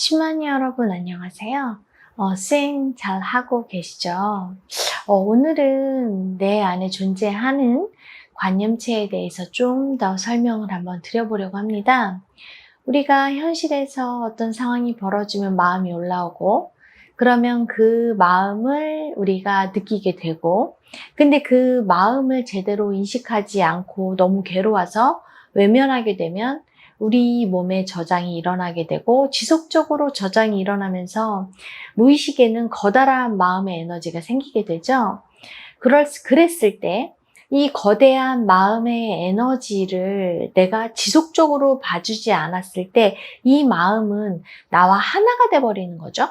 10만이 여러분 안녕하세요. 어, 수행 잘 하고 계시죠? 어, 오늘은 내 안에 존재하는 관념체에 대해서 좀 더 설명을 한번 드려보려고 합니다. 우리가 현실에서 어떤 상황이 벌어지면 마음이 올라오고, 그러면 그 마음을 우리가 느끼게 되고, 근데 그 마음을 제대로 인식하지 않고 너무 괴로워서 외면하게 되면 우리 몸에 저장이 일어나게 되고 지속적으로 저장이 일어나면서 무의식에는 커다란 마음의 에너지가 생기게 되죠. 그럴, 그랬을 때 이 거대한 마음의 에너지를 내가 지속적으로 봐주지 않았을 때 이 마음은 나와 하나가 돼버리는 거죠.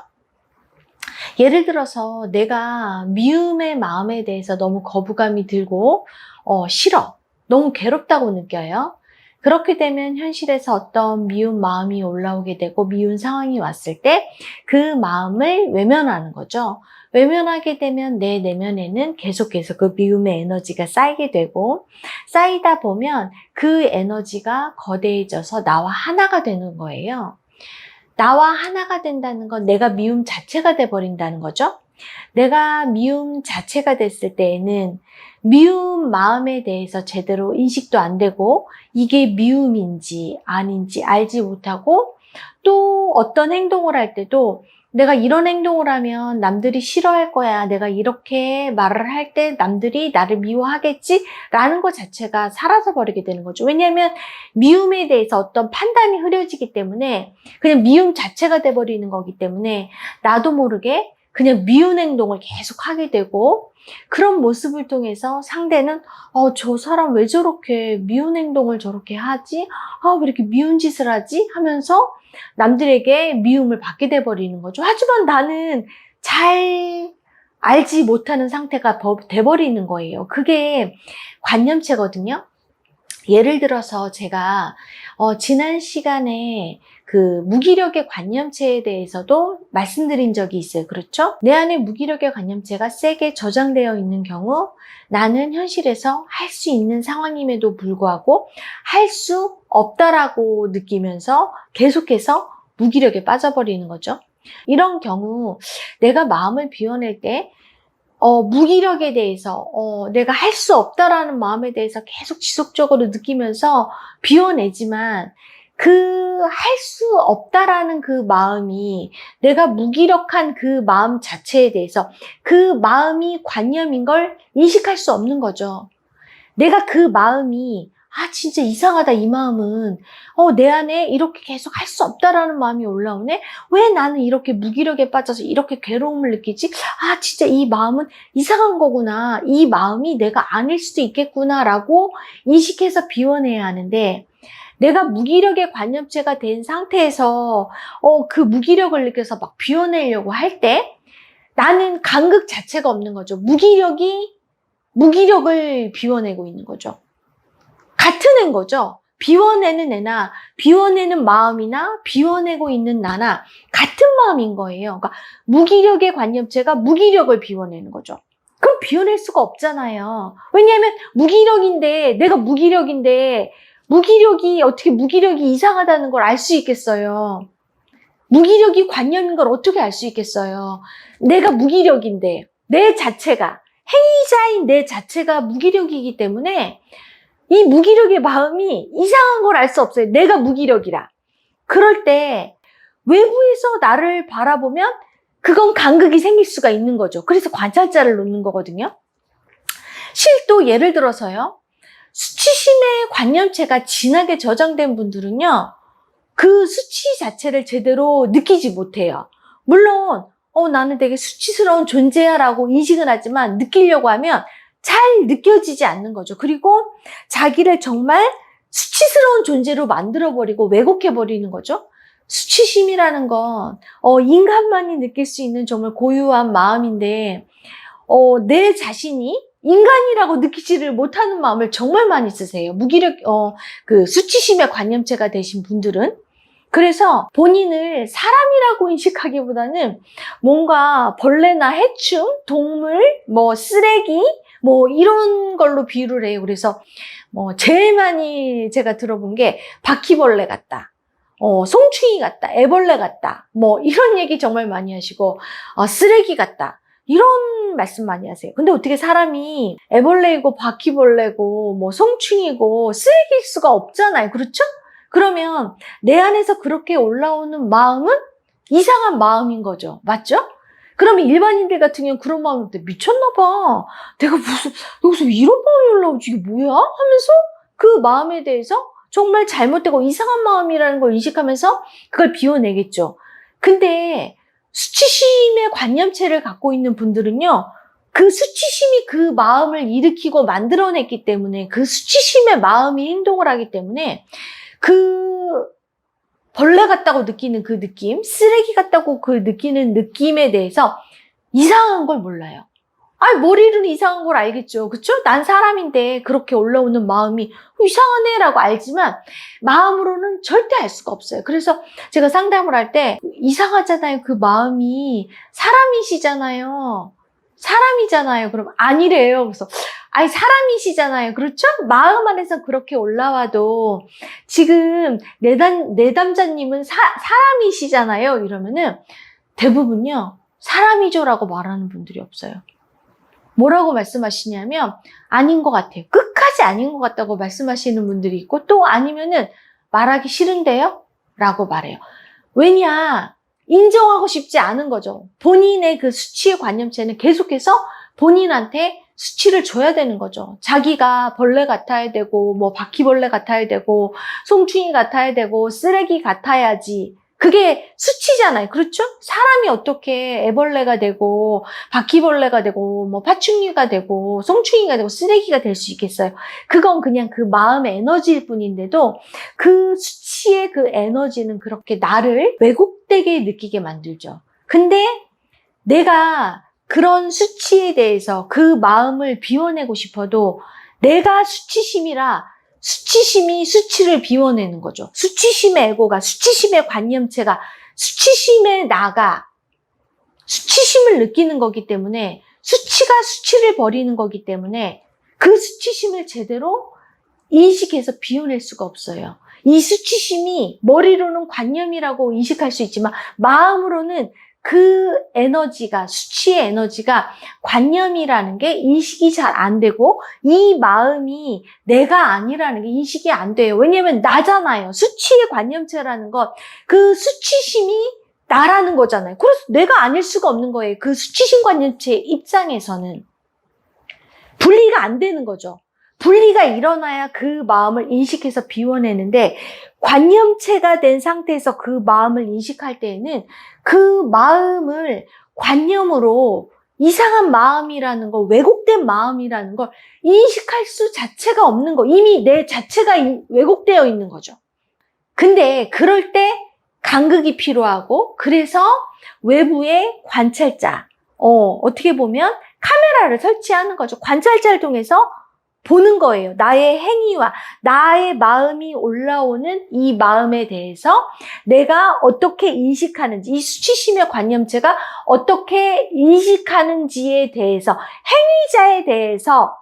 예를 들어서 내가 미움의 마음에 대해서 너무 거부감이 들고 어, 싫어. 너무 괴롭다고 느껴요. 그렇게 되면 현실에서 어떤 미운 마음이 올라오게 되고 미운 상황이 왔을 때 그 마음을 외면하는 거죠. 외면하게 되면 내 내면에는 계속해서 그 미움의 에너지가 쌓이게 되고 쌓이다 보면 그 에너지가 거대해져서 나와 하나가 되는 거예요. 나와 하나가 된다는 건 내가 미움 자체가 돼버린다는 거죠. 내가 미움 자체가 됐을 때에는 미움 마음에 대해서 제대로 인식도 안 되고 이게 미움인지 아닌지 알지 못하고 또 어떤 행동을 할 때도 내가 이런 행동을 하면 남들이 싫어할 거야. 내가 이렇게 말을 할 때 남들이 나를 미워하겠지? 라는 것 자체가 사라져 버리게 되는 거죠. 왜냐하면 미움에 대해서 어떤 판단이 흐려지기 때문에 그냥 미움 자체가 돼버리는 거기 때문에 나도 모르게 그냥 미운 행동을 계속 하게 되고 그런 모습을 통해서 상대는 어, 저 사람 왜 저렇게 미운 행동을 저렇게 하지? 아, 왜 이렇게 미운 짓을 하지? 하면서 남들에게 미움을 받게 돼버리는 거죠. 하지만 나는 잘 알지 못하는 상태가 돼버리는 거예요. 그게 관념체거든요. 예를 들어서 제가 어, 지난 시간에 그 무기력의 관념체에 대해서도 말씀드린 적이 있어요. 그렇죠? 내 안에 무기력의 관념체가 세게 저장되어 있는 경우 나는 현실에서 할 수 있는 상황임에도 불구하고 할 수 없다라고 느끼면서 계속해서 무기력에 빠져버리는 거죠. 이런 경우 내가 마음을 비워낼 때 어, 무기력에 대해서, 어, 내가 할 수 없다라는 마음에 대해서 계속 지속적으로 느끼면서 비워내지만, 그, 할 수 없다라는 그 마음이, 내가 무기력한 그 마음 자체에 대해서, 그 마음이 관념인 걸 인식할 수 없는 거죠. 내가 그 마음이, 아, 진짜 이상하다, 이 마음은. 어, 내 안에 이렇게 계속 할 수 없다라는 마음이 올라오네? 왜 나는 이렇게 무기력에 빠져서 이렇게 괴로움을 느끼지? 아, 진짜 이 마음은 이상한 거구나. 이 마음이 내가 아닐 수도 있겠구나. 라고 인식해서 비워내야 하는데, 내가 무기력의 관념체가 된 상태에서, 어, 그 무기력을 느껴서 막 비워내려고 할 때, 나는 간극 자체가 없는 거죠. 무기력이 무기력을 비워내고 있는 거죠. 같은 애인 거죠. 비워내는 애나 비워내는 마음이나 비워내고 있는 나나 같은 마음인 거예요. 그러니까 무기력의 관념체가 무기력을 비워내는 거죠. 그럼 비워낼 수가 없잖아요. 왜냐하면 무기력인데 내가 무기력인데 무기력이 어떻게 무기력이 이상하다는 걸 알 수 있겠어요. 무기력이 관념인 걸 어떻게 알 수 있겠어요. 내가 무기력인데 내 자체가 행위자인 내 자체가 무기력이기 때문에 이 무기력의 마음이 이상한 걸 알 수 없어요. 내가 무기력이라. 그럴 때 외부에서 나를 바라보면 그건 간극이 생길 수가 있는 거죠. 그래서 관찰자를 놓는 거거든요. 실도 예를 들어서요. 수치심의 관념체가 진하게 저장된 분들은요. 그 수치 자체를 제대로 느끼지 못해요. 물론 어, 나는 되게 수치스러운 존재야 라고 인식은 하지만 느끼려고 하면 잘 느껴지지 않는 거죠. 그리고 자기를 정말 수치스러운 존재로 만들어버리고 왜곡해버리는 거죠. 수치심이라는 건, 어, 인간만이 느낄 수 있는 정말 고유한 마음인데, 어, 내 자신이 인간이라고 느끼지를 못하는 마음을 정말 많이 쓰세요. 무기력, 어, 그 수치심의 관념체가 되신 분들은. 그래서 본인을 사람이라고 인식하기보다는 뭔가 벌레나 해충, 동물, 뭐 쓰레기, 뭐 이런 걸로 비유를 해요. 그래서 뭐 제일 많이 제가 들어본 게 바퀴벌레 같다. 어, 송충이 같다, 애벌레 같다, 뭐 이런 얘기 정말 많이 하시고 어, 쓰레기 같다 이런 말씀 많이 하세요. 근데 어떻게 사람이 애벌레이고 바퀴벌레고 뭐 송충이고 쓰레기일 수가 없잖아요. 그렇죠? 그러면 내 안에서 그렇게 올라오는 마음은 이상한 마음인 거죠. 맞죠? 그러면 일반인들 같은 경우는 그런 마음일 때 미쳤나 봐. 내가 무슨 여기서 이런 마음이 올라오지 이게 뭐야? 하면서 그 마음에 대해서 정말 잘못되고 이상한 마음이라는 걸 인식하면서 그걸 비워내겠죠. 근데 수치심의 관념체를 갖고 있는 분들은요, 그 수치심이 그 마음을 일으키고 만들어냈기 때문에 그 수치심의 마음이 행동을 하기 때문에 그 벌레 같다고 느끼는 그 느낌, 쓰레기 같다고 그 느끼는 느낌에 대해서 이상한 걸 몰라요. 아니, 머리로는 이상한 걸 알겠죠. 그쵸? 난 사람인데 그렇게 올라오는 마음이 이상하네 라고 알지만 마음으로는 절대 알 수가 없어요. 그래서 제가 상담을 할 때 이상하잖아요. 그 마음이 사람이시잖아요. 사람이잖아요. 그럼 아니래요. 그래서 아니 사람이시잖아요. 그렇죠? 마음 안에서 그렇게 올라와도 지금 내담 내담자님은 사, 사람이시잖아요. 이러면은 대부분요 사람이죠라고 말하는 분들이 없어요. 뭐라고 말씀하시냐면 아닌 것 같아요. 끝까지 아닌 것 같다고 말씀하시는 분들이 있고 또 아니면은 말하기 싫은데요? 라고 말해요. 왜냐? 인정하고 싶지 않은 거죠. 본인의 그 수치의 관념체는 계속해서 본인한테 수치를 줘야 되는 거죠. 자기가 벌레 같아야 되고, 뭐 바퀴벌레 같아야 되고, 송충이 같아야 되고, 쓰레기 같아야지. 그게 수치잖아요. 그렇죠? 사람이 어떻게 애벌레가 되고, 바퀴벌레가 되고, 뭐 파충류가 되고, 송충이가 되고, 쓰레기가 될 수 있겠어요. 그건 그냥 그 마음의 에너지일 뿐인데도 그 수치의 그 에너지는 그렇게 나를 왜곡되게 느끼게 만들죠. 근데 내가 그런 수치에 대해서 그 마음을 비워내고 싶어도 내가 수치심이라 수치심이 수치를 비워내는 거죠. 수치심의 에고가, 수치심의 관념체가, 수치심의 나가 수치심을 느끼는 거기 때문에 수치가 수치를 버리는 거기 때문에 그 수치심을 제대로 인식해서 비워낼 수가 없어요. 이 수치심이 머리로는 관념이라고 인식할 수 있지만 마음으로는 그 에너지가 수치의 에너지가 관념이라는 게 인식이 잘 안 되고 이 마음이 내가 아니라는 게 인식이 안 돼요. 왜냐하면 나잖아요. 수치의 관념체라는 것 그 수치심이 나라는 거잖아요. 그래서 내가 아닐 수가 없는 거예요. 그 수치심 관념체 입장에서는 분리가 안 되는 거죠. 분리가 일어나야 그 마음을 인식해서 비워내는데 관념체가 된 상태에서 그 마음을 인식할 때에는 그 마음을 관념으로 이상한 마음이라는 거, 왜곡된 마음이라는 걸 인식할 수 자체가 없는 거. 이미 내 자체가 이- 왜곡되어 있는 거죠. 근데 그럴 때 간극이 필요하고, 그래서 외부의 관찰자, 어, 어떻게 보면 카메라를 설치하는 거죠. 관찰자를 통해서 보는 거예요. 나의 행위와 나의 마음이 올라오는 이 마음에 대해서 내가 어떻게 인식하는지, 이 수치심의 관념체가 어떻게 인식하는지에 대해서, 행위자에 대해서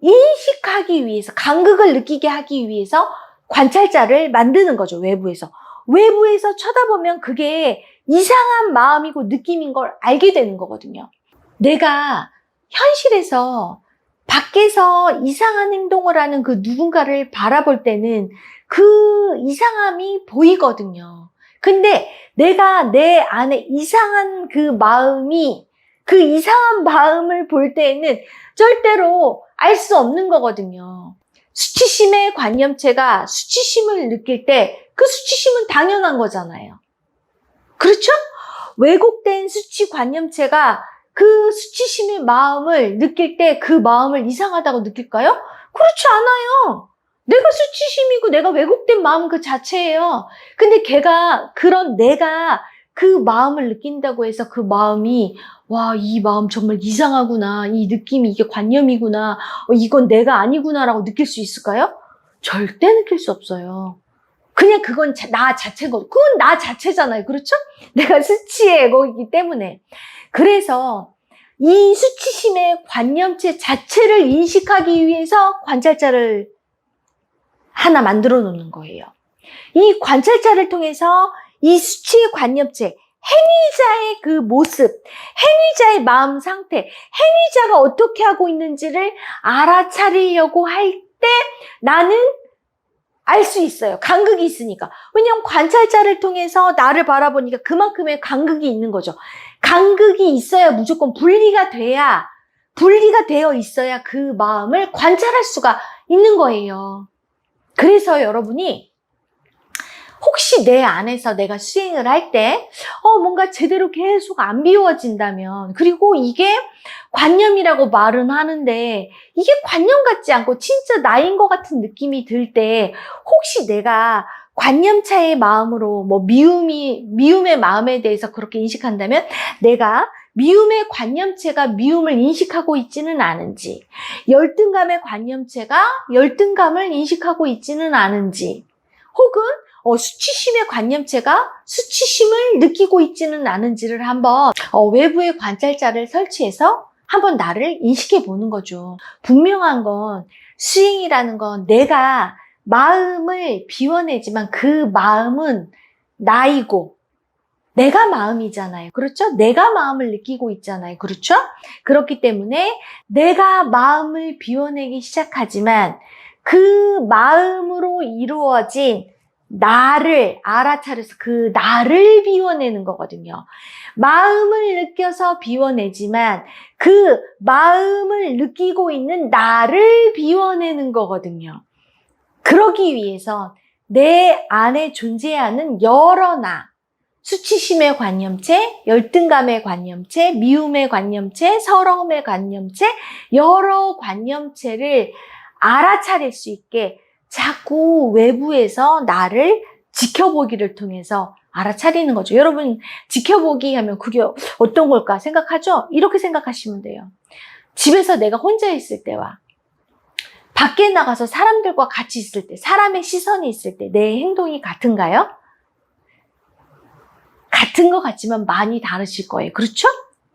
인식하기 위해서, 간극을 느끼게 하기 위해서 관찰자를 만드는 거죠, 외부에서. 외부에서 쳐다보면 그게 이상한 마음이고 느낌인 걸 알게 되는 거거든요. 내가 현실에서 밖에서 이상한 행동을 하는 그 누군가를 바라볼 때는 그 이상함이 보이거든요. 근데 내가 내 안에 이상한 그 마음이 그 이상한 마음을 볼 때에는 절대로 알 수 없는 거거든요. 수치심의 관념체가 수치심을 느낄 때 그 수치심은 당연한 거잖아요. 그렇죠? 왜곡된 수치 관념체가 그 수치심의 마음을 느낄 때 그 마음을 이상하다고 느낄까요? 그렇지 않아요. 내가 수치심이고 내가 왜곡된 마음 그 자체예요. 근데 걔가 그런 내가 그 마음을 느낀다고 해서 그 마음이 와, 이 마음 정말 이상하구나. 이 느낌이 이게 관념이구나. 어, 이건 내가 아니구나라고 느낄 수 있을까요? 절대 느낄 수 없어요. 그냥 그건 자- 나 자체인 거죠. 그건 나 자체잖아요. 그렇죠? 내가 수치의 에고이기 때문에. 그래서 이 수치심의 관념체 자체를 인식하기 위해서 관찰자를 하나 만들어 놓는 거예요. 이 관찰자를 통해서 이 수치의 관념체, 행위자의 그 모습, 행위자의 마음 상태, 행위자가 어떻게 하고 있는지를 알아차리려고 할 때 나는 알 수 있어요. 간극이 있으니까. 왜냐하면 관찰자를 통해서 나를 바라보니까 그만큼의 간극이 있는 거죠. 간극이 있어야 무조건 분리가 돼야, 분리가 되어 있어야 그 마음을 관찰할 수가 있는 거예요. 그래서 여러분이 혹시 내 안에서 내가 수행을 할 때, 어, 뭔가 제대로 계속 안 비워진다면, 그리고 이게 관념이라고 말은 하는데, 이게 관념 같지 않고 진짜 나인 것 같은 느낌이 들 때, 혹시 내가 관념차의 마음으로, 뭐, 미움이, 미움의 마음에 대해서 그렇게 인식한다면, 내가 미움의 관념체가 미움을 인식하고 있지는 않은지, 열등감의 관념체가 열등감을 인식하고 있지는 않은지, 혹은 어, 수치심의 관념체가 수치심을 느끼고 있지는 않은지를 한번 어, 외부의 관찰자를 설치해서 한번 나를 인식해 보는 거죠. 분명한 건 수행이라는 건 내가 마음을 비워내지만 그 마음은 나이고 내가 마음이잖아요. 그렇죠? 내가 마음을 느끼고 있잖아요. 그렇죠? 그렇기 때문에 내가 마음을 비워내기 시작하지만 그 마음으로 이루어진 나를 알아차려서 그 나를 비워내는 거거든요. 마음을 느껴서 비워내지만 그 마음을 느끼고 있는 나를 비워내는 거거든요. 그러기 위해서 내 안에 존재하는 여러 나, 수치심의 관념체, 열등감의 관념체, 미움의 관념체, 서러움의 관념체, 여러 관념체를 알아차릴 수 있게 자꾸 외부에서 나를 지켜보기를 통해서 알아차리는 거죠. 여러분, 지켜보기 하면 그게 어떤 걸까 생각하죠? 이렇게 생각하시면 돼요. 집에서 내가 혼자 있을 때와 밖에 나가서 사람들과 같이 있을 때, 사람의 시선이 있을 때 내 행동이 같은가요? 같은 것 같지만 많이 다르실 거예요. 그렇죠?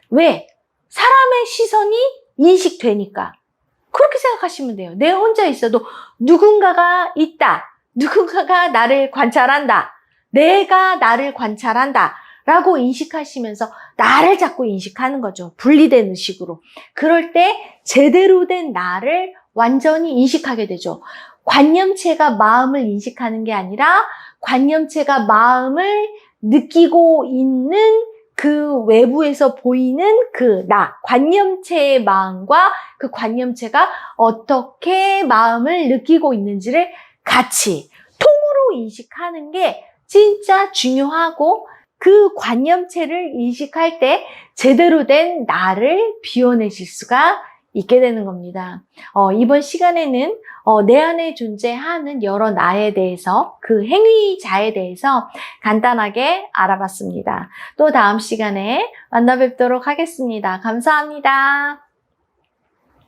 왜? 사람의 시선이 인식되니까. 그렇게 생각하시면 돼요. 내 혼자 있어도 누군가가 있다. 누군가가 나를 관찰한다. 내가 나를 관찰한다. 라고 인식하시면서 나를 자꾸 인식하는 거죠. 분리된 의식으로. 그럴 때 제대로 된 나를 완전히 인식하게 되죠. 관념체가 마음을 인식하는 게 아니라 관념체가 마음을 느끼고 있는 그 외부에서 보이는 그 나, 관념체의 마음과 그 관념체가 어떻게 마음을 느끼고 있는지를 같이 통으로 인식하는 게 진짜 중요하고 그 관념체를 인식할 때 제대로 된 나를 비워내실 수가 있게 되는 겁니다. 어, 이번 시간에는 어, 내 안에 존재하는 여러 나에 대해서 그 행위자에 대해서 간단하게 알아봤습니다. 또 다음 시간에 만나 뵙도록 하겠습니다. 감사합니다.